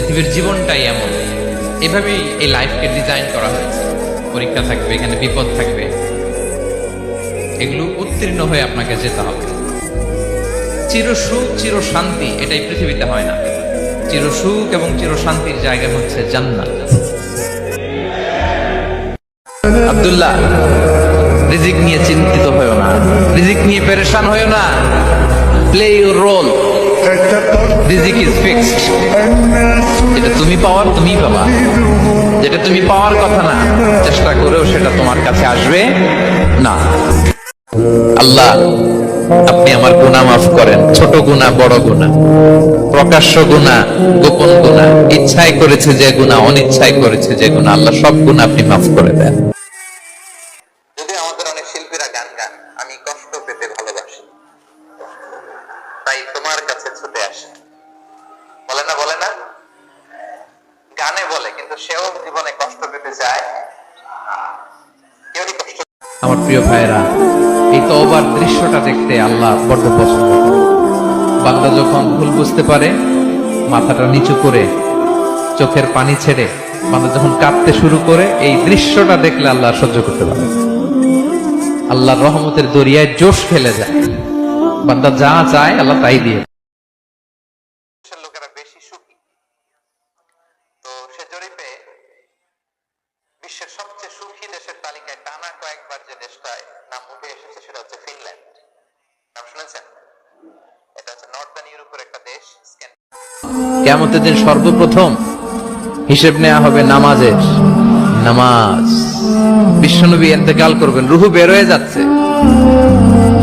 পৃথিবীর জীবনটাই এমন। এভাবেই এই লাইফকে ডিজাইন করা হয়েছে। পরীক্ষা থাকবে, এখানে বিপদ থাকবে। এগুলো উত্তীর্ণ হয়ে আপনাকে যেতে হবে। চির সুখ, চির শান্তি, এটাই পৃথিবীতে হয় না। চির সুখ এবং চির শান্তির জায়গা হচ্ছে জান্নাত। আব্দুল্লাহ, রিজিক নিয়ে চিন্তিত হয়েও না। রিজিক নিয়ে পেরেশান হয়েও না। প্লে ইউর রোল রিজিক ইজ ফিক্সড। যেটা তুমি পাওয়ার, তুমিই পাবা। যেটা তুমি পাওয়ার কথা না, চেষ্টা করেও সেটা তোমার কাছে আসবে না। আল্লাহ, আপনি আমার গুনাহ মাফ করেন। ছোট গুনাহ, বড় গুনাহ। প্রকাশ্য গুনাহ, গোপন গুনাহ। ইচ্ছায় করেছে যে গুনাহ অনিচ্ছায় করেছে যে গুনাহ। আল্লাহ সব গুনাহ আপনি মাফ করে দেন। যদি আমাদের অনেক শিল্পীরা গান গান, আমি কষ্ট পেতে ভালোবাসি। তাই তোমার কাছে ছুটে আসে। বলে না বলে না? গানে বলে, কিন্তু সেও জীবনে কষ্ট পেতে চায়। আমার প্রিয় ভাইরা এই তওবার দৃশ্যটা দেখতে আল্লাহ বড্ড পছন্দ করে বান্দা যখন ভুল বুঝতে পারে, মাথাটা নিচু করে, চোখের পানি ছেড়ে বান্দা যখন কাঁদতে শুরু করে, এই দৃশ্যটা দেখলে আল্লাহ সহ্য করতে পারে। আল্লাহর রহমতের দরিয়ায় জোশ ফেলে যায়। বান্দা যা চায় আল্লাহ তাই দিয়ে দেশের লোকেরা বেশি সুখী। তো সে জরিপে বিশ্বের সবচেয়ে সুখী দেশের তালিকায় টানা কয়েকবার যে দেশটায় নাম উঠে এসেছে সেটা হচ্ছে ফিনল্যান্ড। নাম শুনেছেন? এটা হচ্ছে নর্দার্ন ইউরোপের একটা দেশ কেমতের দিন সর্বপ্রথম হিসেব নেওয়া হবে নামাজের। নামাজ। বিশ্বনবী এতেকাল করবেন রুহু বেরোয় যাচ্ছে।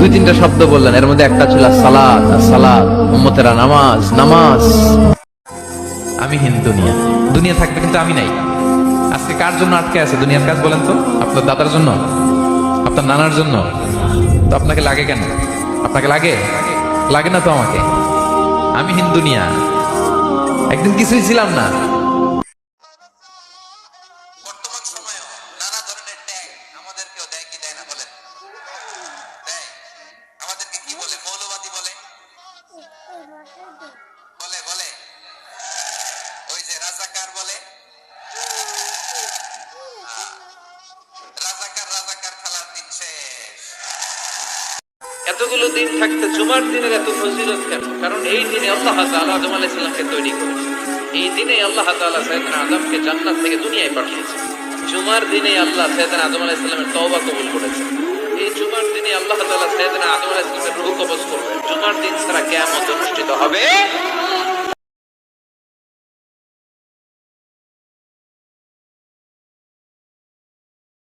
দুই তিনটা শব্দ বললেন। এর মধ্যে একটা ছিল সালাদ সালাদ উম্মতেরা নামাজ নামাজ। আমি হিন্দু দুনিয়া। দুনিয়া থাকবে কিন্তু আমি নাই। আজকে কার জন্য আটকে আছে দুনিয়ার কাজ বলেন তো? আপনার দাদার জন্য? আপনার নানার জন্য? তো আপনাকে লাগে কেন? আপনাকে লাগে? লাগে না তো আমাকে? আমি হিন্দু নিয়া একদিন কিছুই ছিলাম না। এতগুলো দিন থাকতে জুমার দিনের এত ফজিলত কেন? কারণ এই দিনে আল্লাহ তাআলা আদম আলাইহিস সালামকে তৈরি করেছে। এই দিনে আল্লাহ তাআলা সাইয়েদনা আদমকে জান্নাত থেকে দুনিয়ায় পাঠিয়েছে। জুমার দিনে আল্লাহ সাইয়েদনা আদম আলাইহিস সালামের তওবা কবুল করেছে। এই জুমার দিনে আল্লাহ তাআলা সাইয়েদনা আদম আলাইহিস সালামের রূহ কবজ করবেন। জুমার দিন ছাড়া কিয়ামত অনুষ্ঠিত হবে